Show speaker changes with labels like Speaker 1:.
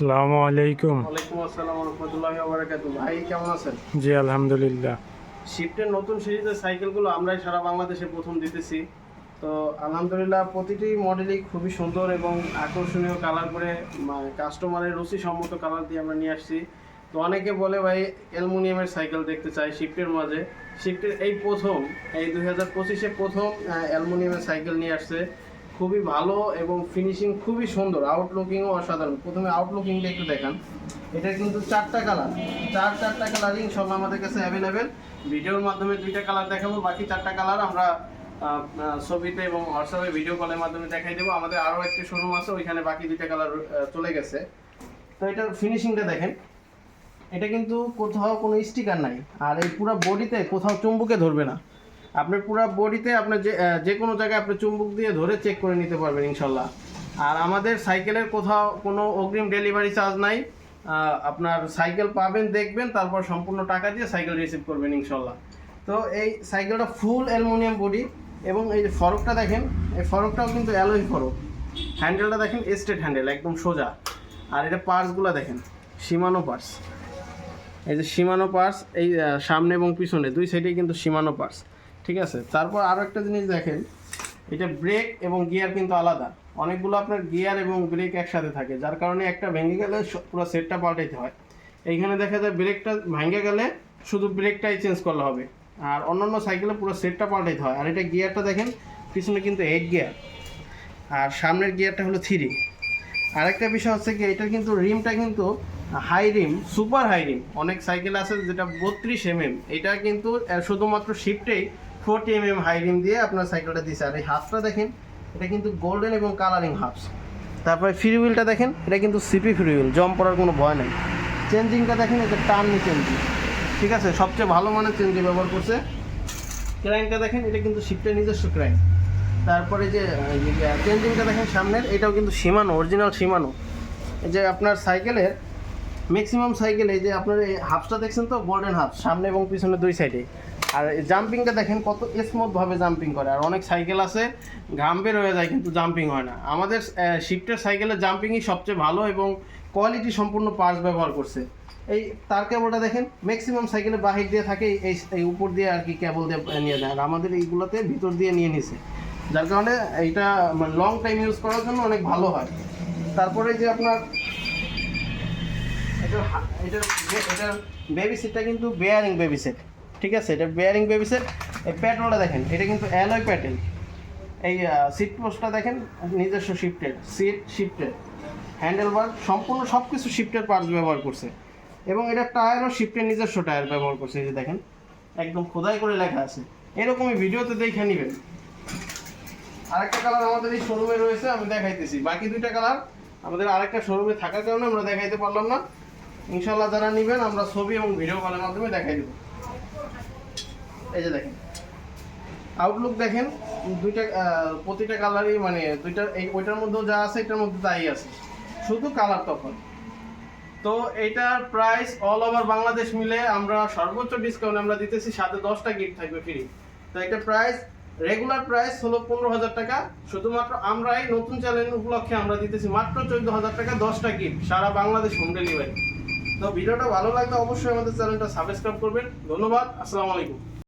Speaker 1: আসসালামু আলাইকুম।
Speaker 2: ওয়ালাইকুম আসসালাম রহমতুল্লাহ বারাকাতু ভাই কেমন আছেন?
Speaker 1: জি আলহামদুলিল্লাহ।
Speaker 2: শিফটের নতুন সিরিজের সাইকেলগুলো আমরাই সারা বাংলাদেশে প্রথম দিতেছি। তো আলহামদুলিল্লাহ প্রতিটি মডেলই খুবই সুন্দর এবং আকর্ষণীয় কালার করে কাস্টমারের রুচি সম্মত কালার দিয়ে আমরা নিয়ে আসছি। তো অনেকে বলে ভাই অ্যালুমিনিয়ামের সাইকেল দেখতে চাই শিফটের মাঝে। শিফটের এই প্রথম এই দুই হাজার পঁচিশে প্রথম অ্যালুমিনিয়ামের সাইকেল নিয়ে আসছে। খুবই ভালো এবং ফিনিশিং খুবই সুন্দর আউটলুকিংও অসাধারণ। প্রথমে আউটলুকিংটা একটু দেখান। এটা কিন্তু চারটা কালার চার চারটা কালারই ইনশাল্লাহ আমাদের কাছে অ্যাভেলেবেল ভিডিওর মাধ্যমে দুইটা কালার দেখাবো, বাকি চারটা কালার আমরা ছবিতে এবং হোয়াটসঅ্যাপে ভিডিও কলের মাধ্যমে দেখাই দেবো। আমাদের আরও একটি শোরুম আছে, ওইখানে বাকি দুইটা কালার চলে গেছে। তো এটার ফিনিশিংটা দেখেন। এটা কিন্তু কোথাও কোনো স্টিকার নাই। আর এই পুরো বডিতে কোথাও চুম্বুকে ধরবে না। আপনার পুরো বডিতে আপনার যে যে কোনো জায়গায় আপনি চুম্বুক দিয়ে ধরে চেক করে নিতে পারবেন ইনশাল্লাহ। আর আমাদের সাইকেলের কোথাও কোনো অগ্রিম ডেলিভারি চার্জ নাই। আপনার সাইকেল পাবেন, দেখবেন, তারপর সম্পূর্ণ টাকা দিয়ে সাইকেল রিসিভ করবেন ইনশাল্লাহ। তো এই সাইকেলটা ফুল অ্যালুমিনিয়াম বডি এবং এই যে ফরকটা দেখেন, এই ফরকটাও কিন্তু অ্যালোই ফরক হ্যান্ডেলটা দেখেন স্টেট হ্যান্ডেল একদম সোজা। আর এটা পার্টসগুলো দেখেন সীমানো পার্স এই যে সীমানো পার্স এই সামনে এবং পিছনে, দুই সাইডেই কিন্তু সীমানো পার্টস ঠিক আছে? তারপর আরও একটা জিনিস দেখেন, এটা ব্রেক এবং গিয়ার কিন্তু আলাদা। অনেকগুলো আপনার গিয়ার এবং ব্রেক একসাথে থাকে, যার কারণে একটা ভেঙে গেলে পুরো সেটটা পাল্টাইতে হয়। এইখানে দেখা যায় ব্রেকটা ভেঙে গেলে শুধু ব্রেকটাই চেঞ্জ করলে হবে। আর অন্যান্য সাইকেলে পুরো সেটটা পাল্টাইতে হয়। আর এটা গিয়ারটা দেখেন, পিছনে কিন্তু এইট গিয়ার আর সামনের গিয়ারটা হলো থ্রি আরেকটা বিষয় হচ্ছে কি, এটার কিন্তু রিমটা কিন্তু high rim super high rim অনেক সাইকেল আছে যেটা বত্রিশ এম এম এটা কিন্তু শুধুমাত্র শিফটেই forty M M high rim দিয়ে আপনার সাইকেলটা দিচ্ছে আর এই হাফটা দেখেন, এটা কিন্তু গোল্ডেন এবং কালারিং হাফস তারপরে ফ্রি হুইলটা দেখেন, এটা কিন্তু সিপি ফ্রি হুইল জম পড়ার কোনো ভয় নেই। চেঞ্জিংটা দেখেন এটা টার্নি চেঞ্জিং ঠিক আছে? সবচেয়ে ভালো মানের চেঞ্জিং ব্যবহার করছে। ক্র্যাঙ্কটা দেখেন, এটা কিন্তু শিফটের নিজস্ব ক্র্যাঙ্ক তারপরে যে চেঞ্জিংটা দেখেন সামনের, এটাও কিন্তু সীমানো অরিজিনাল সীমানো। যে আপনার সাইকেলের ম্যাক্সিমাম সাইকেলে যে আপনার এই হাফসটা দেখছেন তো গোল্ডেন হাফ সামনে এবং পিছনে দুই সাইডে আর জাম্পিংটা দেখেন কত স্মুথভাবে জাম্পিং করে। আর অনেক সাইকেল আছে, ঘাম বের হয়ে যায় কিন্তু জাম্পিং হয় না। আমাদের শিফটের সাইকেলের জাম্পিংই সবচেয়ে ভালো এবং কোয়ালিটি সম্পূর্ণ পার্টস ব্যবহার করছে। এই তার কেবলটা দেখেন ম্যাক্সিমাম সাইকেলে বাহির দিয়ে থাকে, এই এই উপর দিয়ে আর কি কেবল দিয়ে নিয়ে যায়। আর আমাদের এইগুলোতে ভিতর দিয়ে নিয়ে নিছে। যার কারণে এইটা লং টাইম ইউজ করার জন্য অনেক ভালো হয়। তারপরে যে আপনার এটা এটা এটার বেবি সিটটা কিন্তু বেয়ারিং বেবি সেট ঠিক আছে, এটা বেয়ারিং বেবিসের এই প্যাটেলটা দেখেন, এটা কিন্তু অ্যালয় প্যাটেল এই সিট পোস্টটা দেখেন, নিজস্ব shifted seat shifted handle bar সম্পূর্ণ সব কিছু শিফটের পার্টস ব্যবহার করছে। এবং এটা টায়ারও শিফটের নিজস্ব টায়ার ব্যবহার করছে, এই যে দেখেন। একদম খোদাই করে লেখা আছে। এরকমই ভিডিওতে দেখে নেবেন। আরেকটা কালার আমাদের এই শোরুমে রয়েছে, আমি দেখাইতেছি। বাকি দুইটা কালার আমাদের আরেকটা শোরুমে থাকার কারণে আমরা দেখাইতে পারলাম না। ইনশাল্লাহ যারা নেবেন, আমরা ছবি এবং ভিডিও কলের মাধ্যমে দেখাই দেবো। এই যে দেখেন। আউটলুক দেখেন, দুইটা প্রতিটা কালারই মানে দুইটা, এই, ওইটার মধ্যেও যা আছে, এটার মধ্যে তাই আছে। শুধু কালার তখন তো এইটার প্রাইস অল ওভার বাংলাদেশ মিলে আমরা সর্বোচ্চ ডিসকাউন্ট আমরা দিতেছি সাথে দশটা গিফট থাকবে ফ্রি তো এটা প্রাইস রেগুলার প্রাইস হলো পনেরো হাজার টাকা। শুধুমাত্র আমরা এই নতুন চ্যানেল উপলক্ষে আমরা দিতেছি মাত্র চোদ্দ হাজার টাকা দশটা গিফট সারা বাংলাদেশ হোম ডেলিভারি তো ভিডিওটা ভালো লাগলে অবশ্যই আমাদের চ্যানেলটা সাবস্ক্রাইব করবেন। ধন্যবাদ, আসসালামু আলাইকুম।